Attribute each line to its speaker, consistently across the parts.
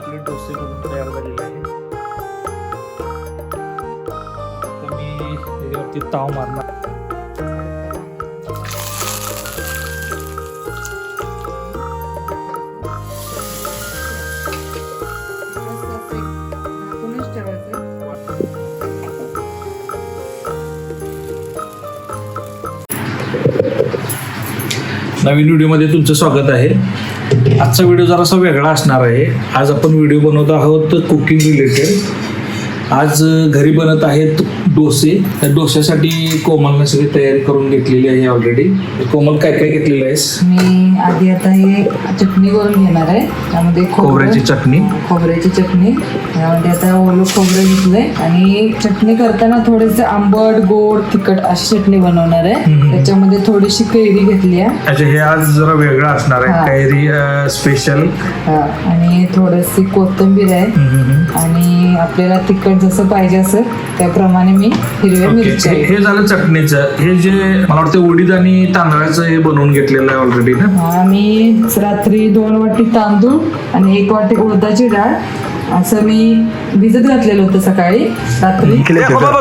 Speaker 1: आपले डोसे बनून तयार झालेले आहे आता मी त्याच्यावरती ताव मारणार नवीन व्हिडिओमध्ये तुमचं स्वागत आहे. आजचा व्हिडिओ जरासा वेगळा असणार आहे. आज आपण व्हिडिओ बनवत आहोत कुकिंग रिलेटेड. आज घरी बनत आहेत डोसे. त्या डोश्यासाठी कोमलने सगळी तयारी करून घेतलेली आहे ऑलरेडी कोमल काय काय घेतलेलं आहेस?
Speaker 2: मी आधी आता हे चटणी करून घेणार आहे. त्यामध्ये
Speaker 1: खोबऱ्याची चटणी.
Speaker 2: खोबऱ्याची चटणी. त्यामध्ये आता ओलं खोबरं घेतलंय. आणि चटणी करताना थोडेसे आंबट गोड तिखट अशी चटणी बनवणार आहे. त्याच्यामध्ये थोडीशी कैरी घेतली आहे.
Speaker 1: अच्छा हे आज जरा वेगळं असणार. आहे. कैरी स्पेशल
Speaker 2: हा, आणि थोडीशी कोथिंबीर आहे. आणि आपल्याला तिखट जसं पाहिजे असेल त्याप्रमाणे मी हिरव्या मिरच्या
Speaker 1: हे झालं चटणीचं. हे जे मला वाटतं उडीद आणि तांदळाचं हे बनवून घेतलेलं आहे ऑलरेडी ना?
Speaker 2: हा मी रात्री दोन वाटी तांदूळ आणि एक वाटी उडदाची डाळ. असं मी भिजत घातलेलं होतं सकाळी रात्री.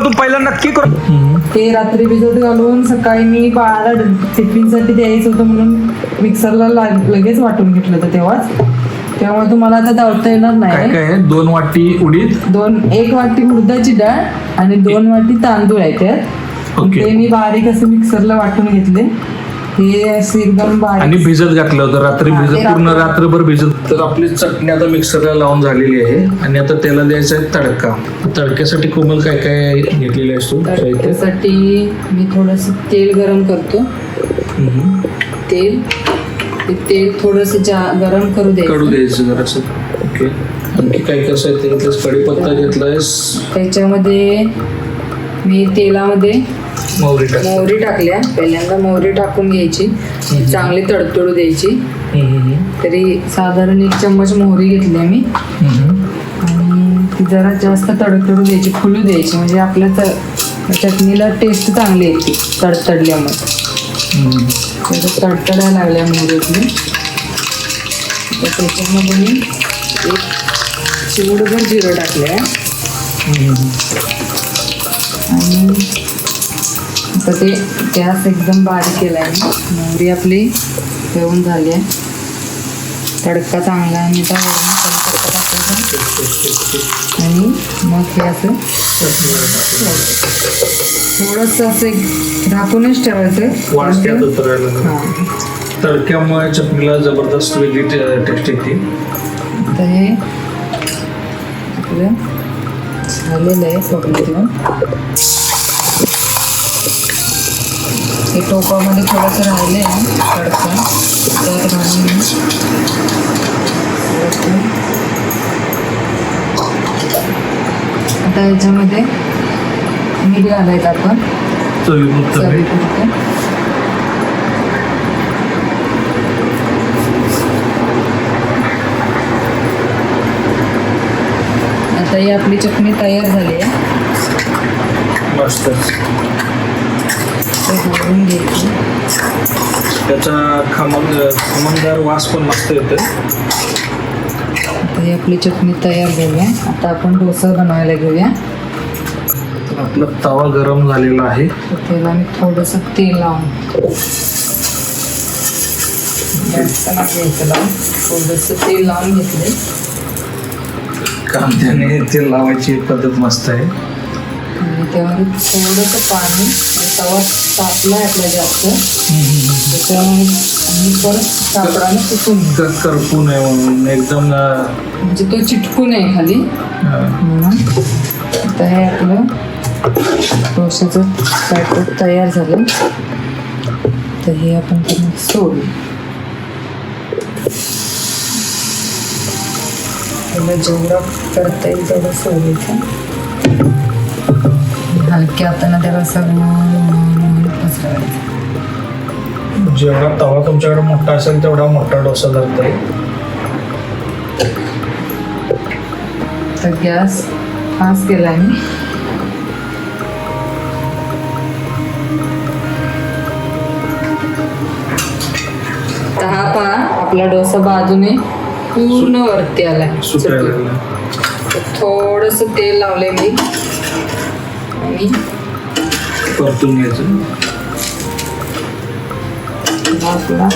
Speaker 1: तू पहिला नक्की कर.
Speaker 2: ते रात्री भिजत घालून सकाळी मी बाळाला टिफिनसाठी द्यायचं होतं म्हणून मिक्सरला लाग- लगेच वाटून घेतलं होतं तेव्हाच. त्यामुळे तुम्हाला आता धावता येणार
Speaker 1: काय
Speaker 2: नाही.
Speaker 1: काय आहे? दोन वाटी उडीद?
Speaker 2: दोन एक वाटी उडदाची डाळ आणि दोन वाटी तांदूळ आहे त्यात.
Speaker 1: ओके.
Speaker 2: ते मी बारीक असं मिक्सरला वाटून घेतले. हे असे एकदम
Speaker 1: आणि
Speaker 2: बारीक
Speaker 1: भिजत घातलं होतं. रात्री
Speaker 2: हा,
Speaker 1: भिजत पूर्ण
Speaker 2: रात्री-
Speaker 1: रात्रभर भिजत. तर आपली चटणी आता मिक्सरला लावून झालेली आहे. आणि आता त्याला द्यायचा आहे तडका. तडक्यासाठी कोमल काय काय घेतलेले असतो
Speaker 2: त्यासाठी मी थोडंसं तेल गरम करतो. तेल. ते तेल थोडंसं जा गरम करू
Speaker 1: कडू
Speaker 2: द्यायचं
Speaker 1: द्यायचं जरासं. ओके. आणखी काय कसं आहे ते? कढीपत्ता घेतलायस?
Speaker 2: त्याच्यामध्ये मी तेलामध्ये
Speaker 1: मोहरी टाक.
Speaker 2: मोहरी टाकल्या. पहिल्यांदा मोहरी टाकून घ्यायची. चांगली तडतडू द्यायची.
Speaker 1: हम्म, हम्म,
Speaker 2: तरी साधारण एक चम्मच मोहरी घेतली मी.
Speaker 1: हम्म.
Speaker 2: आणि ती जरा जास्त तडतडू द्यायची फुलू द्यायची. म्हणजे आपल्या चटणीला टेस्ट चांगली येते तडतडल्यामुळे. त्याचं तडतडा लागल्या मोहरीतली तर त्याच्यामध्ये मी एक चिवडभर जिरं टाकलं आणि आता ते गॅस एकदम बारीक केला आहे मोहरी आपली ठेवून झाली आहे. तडका चांगला आणि त्या वरून आणि मग हे असं थोडंसं असं झाकूनच ठेवायचं.
Speaker 1: वाढत्यात उतरायला लागलं.
Speaker 2: हां.
Speaker 1: तडक्यामुळे चटणीला जबरदस्त वेगळी टेस्ट येते.
Speaker 2: आता हे आपलं झालेलं आहे देऊन हे टोपामध्ये थोडंसं राहिलं आहे तडका. त्यात घालून. आता याच्यामध्ये मीठ घालायचं आपण.
Speaker 1: चवीपुरतं मीठ.
Speaker 2: चवीपुरतं आता ही आपली चटणी तयार झाली आहे.
Speaker 1: मस्त.
Speaker 2: ते घालून घ्यायची.
Speaker 1: त्याचा खमंग खमंगदार वास पण मस्त येतोय.
Speaker 2: आता ही आपली चटणी तयार झाली आहे. आता आपण डोसा बनवायला घेऊया.
Speaker 1: तर आपला तवा गरम झालेला आहे.
Speaker 2: तर त्याला मी थोडंसं तेल लावून थोडंसं तेल लावून घेतले
Speaker 1: कांद्याने तेल लावायची पद्धत मस्त आहे.
Speaker 2: त्यामध्ये थोडंसं पाणी तवा तापला आहे आपला जास्त त्याच्यामुळे आणि परत कापडाने
Speaker 1: क- करपू नये म्हणून एकदम
Speaker 2: म्हणजे तो चिटकू नये खाली. म्हणून आता हे आपलं डोशाचं बॅटर तयार झालं. तर हे आपण त्यांना सोडू. जेवढं करता येईल तेवढं सोडायचं हलक्या हाताने त्याला असं पसरवायचं.
Speaker 1: जेवढा तवा तुमच्याकडे मोठा असेल तेवढा मोठा डोसा धरता येईल
Speaker 2: तर गॅस फास्ट केला मी. तर हा पहा आपला डोसा बाजूने पूर्ण वरती आलाय. थोडस तेल लावलंय मी. आणि
Speaker 1: परतून घ्यायचं.
Speaker 2: आपला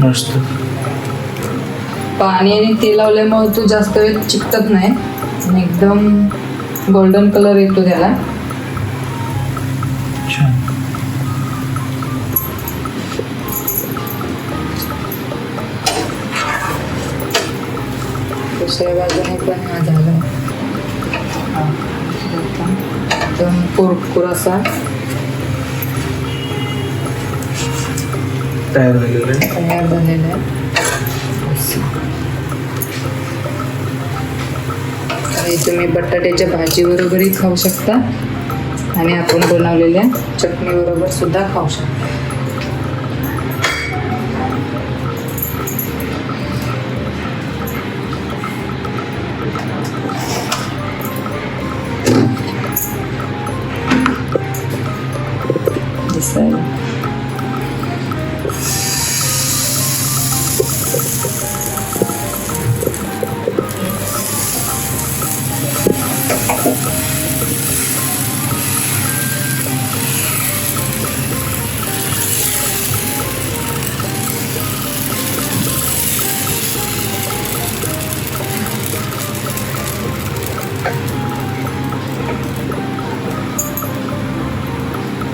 Speaker 1: मस्त.
Speaker 2: पाणी आणि तेल लावल्यामुळे तो जास्त वेळ चिकटत नाही. एकदम गोल्डन कलर येतो त्याला. दुसऱ्या बाजूने पण हा झाला हा, एकदम कुरकुर असा
Speaker 1: तयार झालेला. आहे
Speaker 2: तयार झालेला आहे आणि तुम्ही बटाट्याच्या भाजीबरोबरही खाऊ शकता आणि आपण बनवलेल्या चटणीबरोबर सुद्धा खाऊ शकता episode.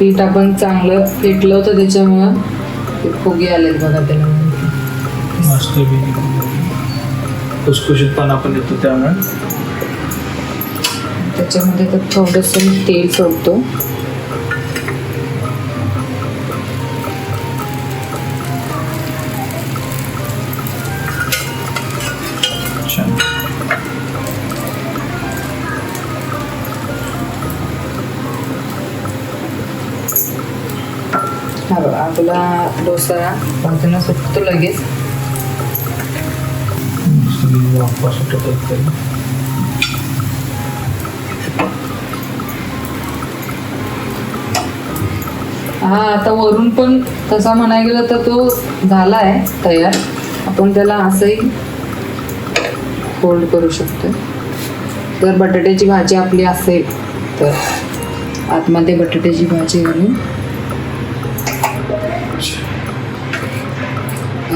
Speaker 2: पीठ आपण चांगलं फेटलं होतं त्याच्यामुळं ते फुगे आलेत बघा त्याला.
Speaker 1: मस्त खुसखुशीतपणा पण येतो त्यामुळे.
Speaker 2: त्याच्यामध्ये तर थोडंसं तेल सोडतो. आपला डोसा भाजून सुटतो लगेच. हा आता वरून पण तसा म्हणायला गेलं तर तो झाला आहे तयार. आपण त्याला असंही फोल्ड करू शकतो जर बटाट्याची भाजी आपली असेल तर. आतमध्ये बटाट्याची भाजी घालून.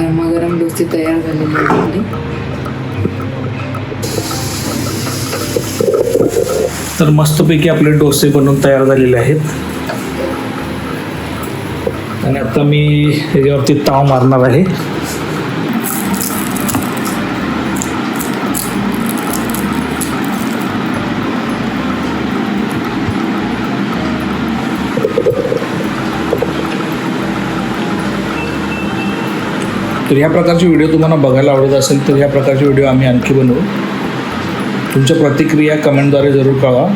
Speaker 2: गरमागरम डोसे तयार झालेले आहेत आपले.
Speaker 1: तर मस्तपैकी आपले डोसे बनवून तयार झालेले आहेत. आणि आता मी याच्यावरती ताव मारणार आहे. तर ह्या प्रकारचे व्हिडिओ तुम्हाला बघायला आवडत असेल तर ह्या प्रकारचे व्हिडिओ आम्ही आणखी बनवू. तुमच्या प्रतिक्रिया कमेंटद्वारे जरूर कळवा.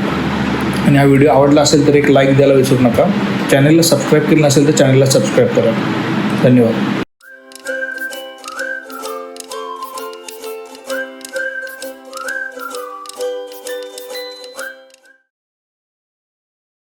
Speaker 1: आणि हा व्हिडिओ आवडला असेल तर एक लाईक द्यायला विसरू नका. चॅनलला सबस्क्राईब केलं नसेल तर चॅनलला सबस्क्राईब करा. धन्यवाद.